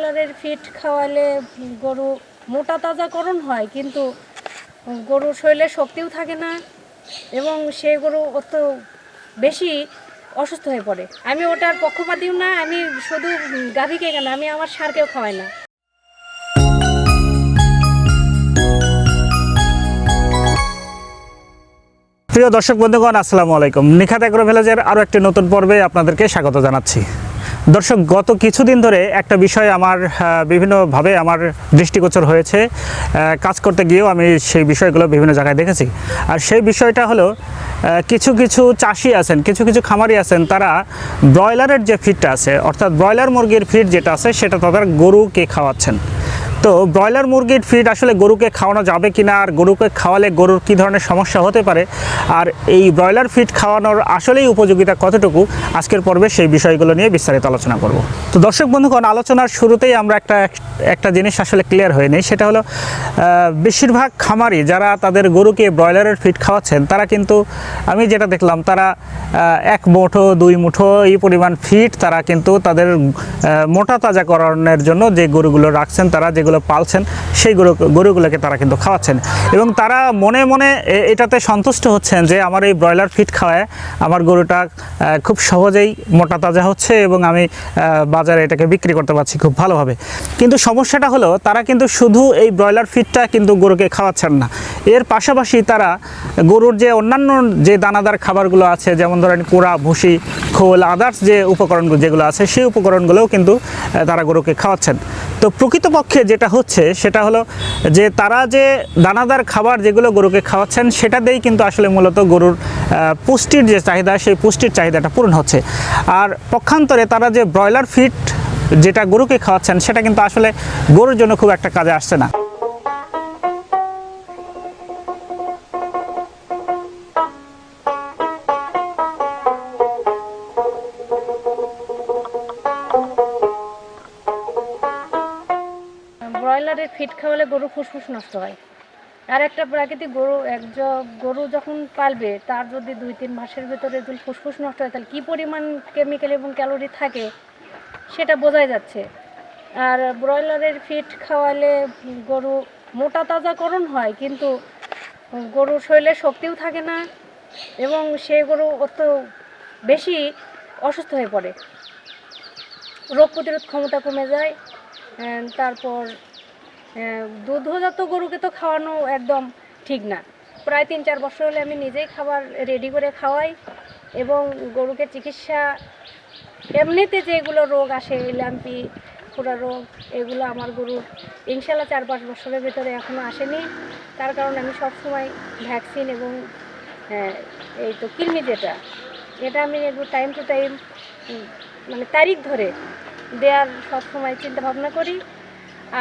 ব্রয়লারের ফিট খাওয়ালে গরু মোটা তাজাকরণ হয়, কিন্তু গরুর শরীরে শক্তিও থাকে না এবং সেই গরু অত বেশি অসুস্থ হয়ে পড়ে। আমি ওটার পক্ষপাতিও না, আমি শুধু গাভীকে কেন, আমি আমার সারকেও খাওয়াই না। প্রিয় দর্শক বন্ধুগণ, আসসালামু আলাইকুম। নিখাত এগ্রো ভিলেজের আরও একটি নতুন পর্বে আপনাদেরকে স্বাগত জানাচ্ছি। দর্শক, গত কিছুদিন ধরে একটা বিষয় আমার বিভিন্নভাবে আমার দৃষ্টিগোচর হয়েছে। কাজ করতে গিয়েও আমি সেই বিষয়গুলো বিভিন্ন জায়গায় দেখেছি। আর সেই বিষয়টা হলো কিছু কিছু চাষি আছেন, কিছু কিছু খামারি আছেন, তারা ব্রয়লারের যে ফিডটা আছে, অর্থাৎ ব্রয়লার মুরগির ফিড যেটা আছে, সেটা তাদের গরুকে খাওয়াচ্ছেন। তো ব্রয়লার মুরগির ফিড আসলে গরুকে খাওয়ানো যাবে কি না আর গরুকে খাওয়ালে গরুর কী ধরনের সমস্যা হতে পারে আর এই ব্রয়লার ফিড খাওয়ানোর আসলেই উপযোগিতা কতটুকু? আজকের পর্বে সেই বিষয়গুলো নিয়ে বিস্তারিত আলোচনা করব। তো দর্শক বন্ধুগণ, আলোচনার শুরুতেই আমরা একটা একটা জিনিস আসলে ক্লিয়ার হয়ে নেই, সেটা হলো বেশিরভাগ খামারি যারা তাদের গরুকে ব্রয়লারের ফিড খাওয়াচ্ছেন, তারা কিন্তু, আমি যেটা দেখলাম, তারা এক মুঠো, দুই মুঠো এই পরিমাণ ফিড তারা কিন্তু তাদের মোটা তাজাকরণের জন্য যে গরুগুলো রাখছেন, তারা যেগুলো পালছেন, সেই গরু, গরুগুলোকে তারা কিন্তু খাওয়াচ্ছেন। এবং তারা মনে মনে এটাতে সন্তুষ্ট হচ্ছেন যে আমার এই ব্রয়লার ফিড খাওয়ায় আমার গরুটা খুব সহজেই মোটা তাজা হচ্ছে এবং আমি বাজারে এটাকে বিক্রি করতে পারছি খুব ভালোভাবে। কিন্তু সমস্যাটা হলো, তারা কিন্তু শুধু এই ব্রয়লার ফিডটা কিন্তু গরুকে খাওয়াচ্ছেন না। এর পাশাপাশি তারা গরুর যে অন্যান্য যে দানাদার খাবারগুলো আছে, যেমন ধরেন কোড়া, ভুসি খোল আদার্স যে উপকরণগুলো, যেগুলো আছে, সেই উপকরণগুলোও কিন্তু তারা গরুকে খাওয়াচ্ছেন। তো প্রকৃতপক্ষে যেটা হচ্ছে, সেটা হলো যে তারা যে দানাদার খাবার যেগুলো গরুকে খাওয়াচ্ছেন, সেটা দিয়েই কিন্তু আসলে মূলত গরুর পুষ্টির যে চাহিদা, সেই পুষ্টির চাহিদাটা পূরণ হচ্ছে। আর পক্ষান্তরে তারা যে ব্রয়লার ফিড যেটা গরুকে খাওয়াচ্ছেন, সেটা কিন্তু আসলে গরুর জন্য খুব একটা কাজে আসছে না। ফিট খাওয়ালে গরু ফুসফুস নষ্ট হয়। আর একটা প্রাকৃতিক গরু, এক গরু যখন পালবে, তার যদি দুই তিন মাসের ভিতরে যদি ফুসফুস নষ্ট হয়, তাহলে কী পরিমাণ কেমিক্যাল এবং ক্যালোরি থাকে সেটা বোঝাই যাচ্ছে। আর ব্রয়লারের ফিট খাওয়ালে গরু মোটা তাজাকরণ হয়, কিন্তু গরুর শরীরে শক্তিও থাকে না এবং সে গরু অত বেশি অসুস্থ হয়ে পড়ে। রোগ প্রতিরোধ ক্ষমতা কমে যায় তারপর আহ, দুগ্ধজাত গরুকে তো খাওয়ানো একদম ঠিক না। প্রায় তিন চার বছর হলে আমি নিজেই খাবার রেডি করে খাওয়াই এবং গরুকে চিকিৎসা এমনিতে যেগুলো রোগ আসে ল্যাম্পি খুরা রোগ এগুলো আমার গরুর ইনশাল্লাহ চার পাঁচ বছরের ভেতরে এখনও আসেনি। তার কারণ আমি সবসময় ভ্যাকসিন এবং এই তো কৃমি যেটা এটা আমি একটু টাইম টু টাইম মানে তারিখ ধরে দেওয়ার সবসময় চিন্তা ভাবনা করি।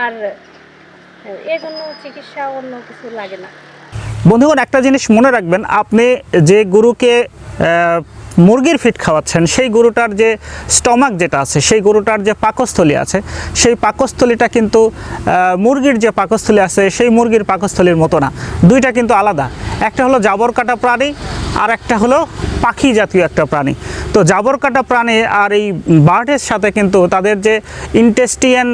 আর এর জন্য চিকিৎসা লাগে না। বন্ধুগণ, একটা জিনিস মনে রাখবেন, আপনি যে গরুকে মুরগির ফিট খাওয়াচ্ছেন, সেই গরুটার যে স্টমাক যেটা আছে, সেই গরুটার যে পাকস্থলী আছে, সেই পাকস্থলীটা কিন্তু মুরগির যে পাকস্থলী আছে, সেই মুরগির পাকস্থলীর মতো না। দুইটা কিন্তু আলাদা। একটা হলো জাবর কাটা প্রাণী, আর একটা হলো পাখি জাতীয় একটা প্রাণী। তো জাবর কাটা প্রাণী আর এই বার্ডের সাথে কিন্তু তাদের যে ইন্টেস্টিয়ান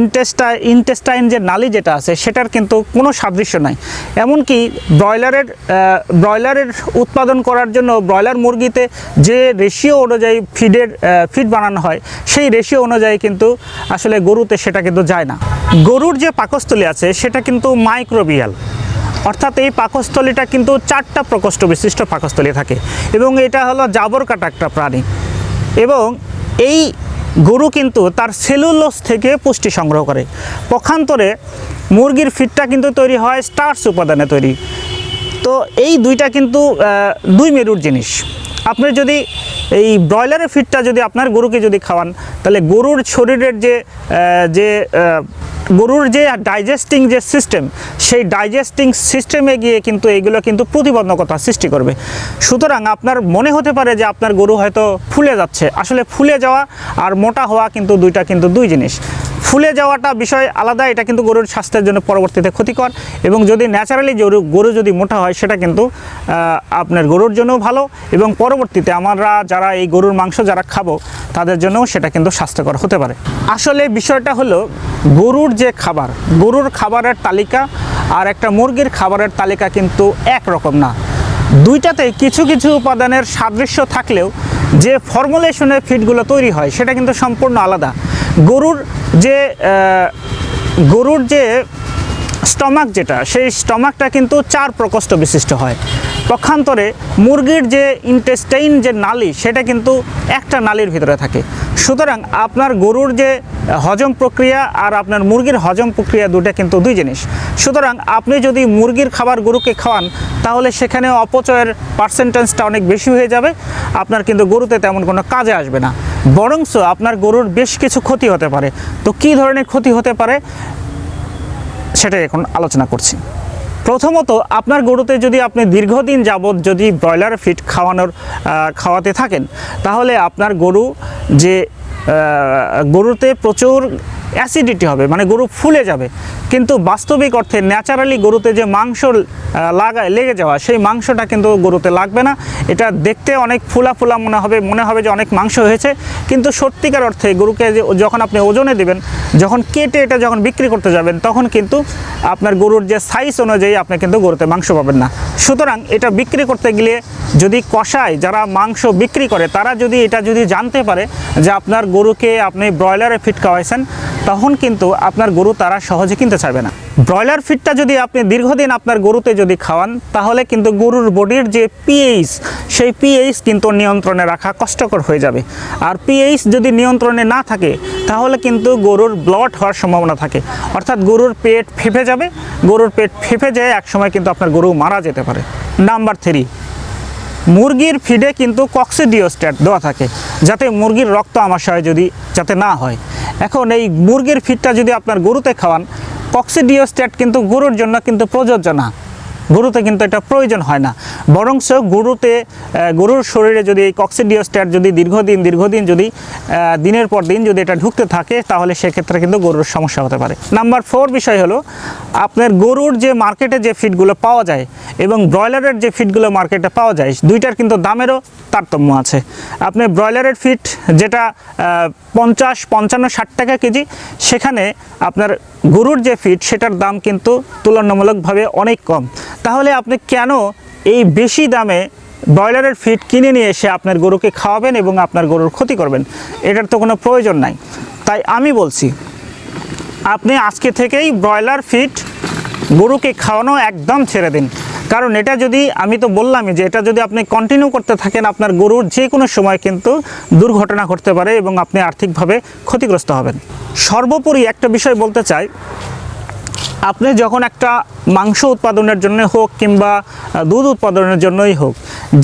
ইন্টেস্টা ইন্টেস্টাইন যে নালি যেটা আছে, সেটার কিন্তু কোনো সাদৃশ্য নাই। এমনকি ব্রয়লারের ব্রয়লারের উৎপাদন করার জন্য ব্রয়লার মুরগিতে যে রেশিও অনুযায়ী ফিডের ফিড বানানো হয়, সেই রেশিও অনুযায়ী কিন্তু আসলে গরুতে সেটা কিন্তু যায় না। গরুর যে পাকস্থলী আছে, সেটা কিন্তু মাইক্রোবিয়াল অর্থাৎ এই পাকস্থলীটা কিন্তু চারটা প্রকোষ্ঠ বিশিষ্ট পাকস্থলী থাকে এবং এটা হলো জাবর কাটা একটা প্রাণী। এবং এই গরু কিন্তু তার সেলুলোস থেকে পুষ্টি সংগ্রহ করে। পক্ষান্তরে মুরগির ফিডটা কিন্তু তৈরি হয় স্টার্স উপাদানে তৈরি। তো এই দুইটা কিন্তু দুই মেরুর জিনিস। আপনি যদি এই ব্রয়লারের ফিডটা যদি আপনার গরুকে যদি খাওয়ান, তাহলে গরুর শরীরের যে যে গরুর যে ডাইজেস্টিং যে সিস্টেম সেই ডাইজেস্টিং সিস্টেমে গিয়ে কিন্তু এইগুলো কিন্তু প্রতিবন্ধকতা সৃষ্টি করবে। সুতরাং আপনার মনে হতে পারে যে আপনার গরু হয়তো ফুলে যাচ্ছে। আসলে ফুলে যাওয়া আর মোটা হওয়া কিন্তু দুইটা কিন্তু দুই জিনিস। ফুলে যাওয়াটা বিষয় আলাদা, এটা কিন্তু গরুর স্বাস্থ্যের জন্য পরবর্তীতে ক্ষতিকর এবং যদি ন্যাচারালি গরু গরু যদি মোটা হয়, সেটা কিন্তু আপনার গরুর জন্যও ভালো এবং পরবর্তীতে আমরা যারা এই গরুর মাংস যারা খাব, তাদের জন্যও সেটা কিন্তু স্বাস্থ্যকর হতে পারে। আসলে বিষয়টা হলো, গরুর যে খাবার, গরুর খাবারের তালিকা আর একটা মুরগির খাবারের তালিকা কিন্তু একরকম না। দুইটাতে কিছু কিছু উপাদানের সাদৃশ্য থাকলেও যে ফর্মুলেশনের ফিডগুলো তৈরি হয়, সেটা কিন্তু সম্পূর্ণ আলাদা। গরুর যে গরুর যে স্টমাক যেটা সেই স্টমাকটা কিন্তু চার প্রকোষ্ঠ বিশিষ্ট হয়। পক্ষান্তরে মুরগির যে ইন্টেস্টাইন যে নালি, সেটা কিন্তু একটা নালির ভিতরে থাকে। সুতরাং আপনার গরুর যে হজম প্রক্রিয়া আর আপনার মুরগির হজম প্রক্রিয়া দুটা কিন্তু দুই জিনিস। সুতরাং আপনি যদি মুরগির খাবার গরুকে খাওয়ান, তাহলে সেখানে অপচয়ের পার্সেন্টেজটা অনেক বেশি হয়ে যাবে। আপনার কিন্তু গরুতে তেমন কোনো কাজে আসবে না। বরংস আপনার গরুর বেশ কিছু ক্ষতি হতে পারে। তো কী ধরনের ক্ষতি হতে পারে, সেটাই এখন আলোচনা করছি। প্রথমত, আপনার গরুতে যদি আপনি দীর্ঘদিন যাবৎ যদি ব্রয়লার ফিড খাওয়ানোর খাওয়াতে থাকেন, তাহলে আপনার গরু যে গরুতে প্রচুর অ্যাসিডিটি হবে মানে গরু ফুলে যাবে। কিন্তু বাস্তবিক অর্থে ন্যাচারালি গরুতে যে মাংস লাগায়, লেগে যাওয়া, সেই মাংসটা কিন্তু গরুতে লাগবে না। এটা দেখতে অনেক ফুলা ফুলা মনে হবে মনে হবে যে অনেক মাংস হয়েছে। কিন্তু সত্যিকার অর্থে গরুকে যখন আপনি ওজনে দেবেন, যখন কেটে এটা যখন বিক্রি করতে যাবেন, তখন কিন্তু আপনার গরুর যে সাইজ অনুযায়ী আপনি কিন্তু গরুতে মাংস পাবেন না। সুতরাং এটা বিক্রি করতে গেলে যদি কষায় যারা মাংস বিক্রি করে, তারা যদি এটা যদি জানতে পারে যে আপনার গরুকে আপনি ব্রয়লারে ফিট খাওয়াইছেন, তখন কিন্তু আপনার গরু তারা সহজে কিনতে চাইবে না। ব্রয়লার ফিটটা যদি আপনি দীর্ঘদিন আপনার গরুতে যদি খাওয়ান, তাহলে কিন্তু গরুর বডির যে পিএইচ সেই পিএইচ কিন্তু নিয়ন্ত্রণে রাখা কষ্টকর হয়ে যাবে। আর পিএইচ যদি নিয়ন্ত্রণে না থাকে, তাহলে কিন্তু গরুর ব্লড হওয়ার সম্ভাবনা থাকে। অর্থাৎ গরুর পেট ফেঁপে যাবে, গরুর পেট ফেঁপে যায় একসময় কিন্তু আপনার গরু মারা যেতে পারে। নাম্বার থ্রি মুরগির ফিডে কিন্তু কক্সিডিওস্ট্যাট দেওয়া থাকে, যাতে মুরগির রক্ত আমাশয় যদি, যাতে না হয়। এখন এই মুরগির ফিডটা যদি আপনার গরুতে খাওয়ান কক্সিডিওস্ট্যাট কিন্তু গরুর জন্য কিন্তু প্রযোজ্য না। গরুতে কিন্তু এটা প্রয়োজন হয় না। বরংস গরুতে গরুর শরীরে যদি এই কক্সিডিওস্ট্যাট যদি দীর্ঘদিন দীর্ঘদিন যদি দিনের পর দিন যদি এটা ঢুকতে থাকে, তাহলে সেক্ষেত্রে কিন্তু গরুর সমস্যা হতে পারে। নাম্বার ফোর বিষয় হলো, আপনার গরুর যে মার্কেটে যে ফিডগুলো পাওয়া যায় এবং ব্রয়লারের যে ফিডগুলো মার্কেটে পাওয়া যায়, দুইটার কিন্তু দামেরও তারতম্য আছে। আপনি ব্রয়লারের ফিট যেটা পঞ্চাশ, পঞ্চান্ন, ষাট টাকা কেজি, সেখানে আপনার গরুর যে ফিট সেটার দাম কিন্তু তুলনামূলকভাবে অনেক কম। তাহলে আপনি কেন এই বেশি দামে ব্রয়লারের ফিট কিনে নিয়ে এসে আপনার গরুকে খাওয়াবেন এবং আপনার গরুর ক্ষতি করবেন? এটার তো কোনো প্রয়োজন নাই। তাই আমি বলছি, আপনি আজকে থেকেই ব্রয়লার ফিট গরুকে খাওয়ানো একদম ছেড়ে দিন। কারণ এটা যদি, আমি তো বললামই যে এটা যদি আপনি কন্টিনিউ করতে থাকেন, আপনার গরুর যে কোনো সময় কিন্তু দুর্ঘটনা ঘটতে পারে এবং আপনি আর্থিকভাবে ক্ষতিগ্রস্ত হবেন। সর্বোপরি একটা বিষয় বলতে চাই আপনি যখন একটা মাংস উৎপাদনের জন্য হোক কিংবা দুধ উৎপাদনের জন্যই হোক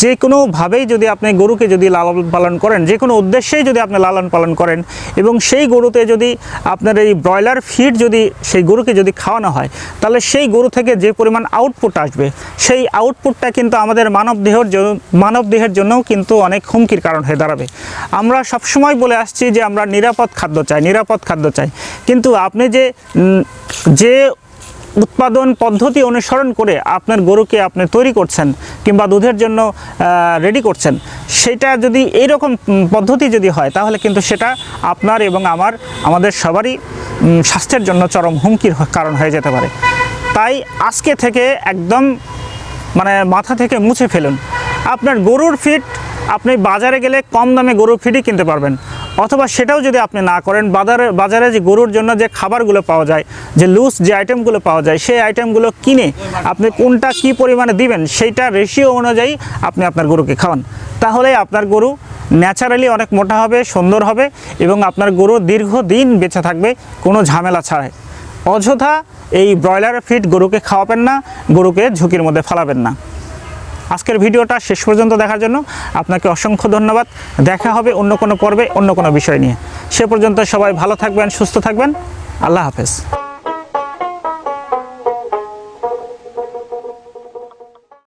যে কোনোভাবেই যদি আপনি গরুকে যদি লালন পালন করেন যে কোনো উদ্দেশ্যেই যদি আপনি লালন পালন করেন এবং সেই গরুতে যদি আপনার এই ব্রয়লার ফিড যদি সেই গরুকে যদি খাওয়ানো হয়, তাহলে সেই গরু থেকে যে পরিমাণ আউটপুট আসবে, সেই আউটপুটটা কিন্তু আমাদের মানব দেহের জন্য মানব দেহের জন্যও কিন্তু অনেক হুমকির কারণ হয়ে দাঁড়াবে। আমরা সবসময় বলে আসছি যে আমরা নিরাপদ খাদ্য চাই, নিরাপদ খাদ্য চাই। কিন্তু আপনি যে যে উৎপাদন পদ্ধতি অনুসরণ করে আপনার গরুকে আপনি তৈরি করছেন কিংবা দুধের জন্য রেডি করছেন, সেটা যদি এইরকম পদ্ধতি যদি হয়, তাহলে কিন্তু সেটা আপনার এবং আমার, আমাদের সবারই স্বাস্থ্যের জন্য চরম হুমকির কারণ হয়ে যেতে পারে। তাই আজকে থেকে একদম মানে মাথা থেকে মুছে ফেলুন। আপনার গরুর ফিট আপনি বাজারে গেলে কম দামে গরুর ফিডই কিনতে পারবেন। অথবা সেটাও যদি আপনি না করেন, বাজারে বাজারে যে গরুর জন্য যে খাবারগুলো পাওয়া যায়, যে লুজ যে আইটেমগুলো পাওয়া যায়, সেই আইটেমগুলো কিনে আপনি কোনটা কি পরিমাণে দিবেন, সেইটা রেশিও অনুযায়ী আপনি আপনার গরুকে খাওয়ান। তাহলে আপনার গরু ন্যাচারালি অনেক মোটা হবে, সুন্দর হবে এবং আপনার গরু দীর্ঘদিন বেঁচে থাকবে, কোনো ঝামেলা ছাড়াই। অযথা এই ব্রয়লার ফিড গরুকে খাওয়াবেন না, গরুকে ঝুঁকির মধ্যে ফেলাবেন না। আজকের ভিডিওটা শেষ পর্যন্ত দেখার জন্য আপনাকে অসংখ্য ধন্যবাদ। দেখা হবে অন্য কোনো পর্বে, অন্য কোনো বিষয় নিয়ে। সে পর্যন্ত সবাই ভালো থাকবেন, সুস্থ থাকবেন। আল্লাহ হাফেজ।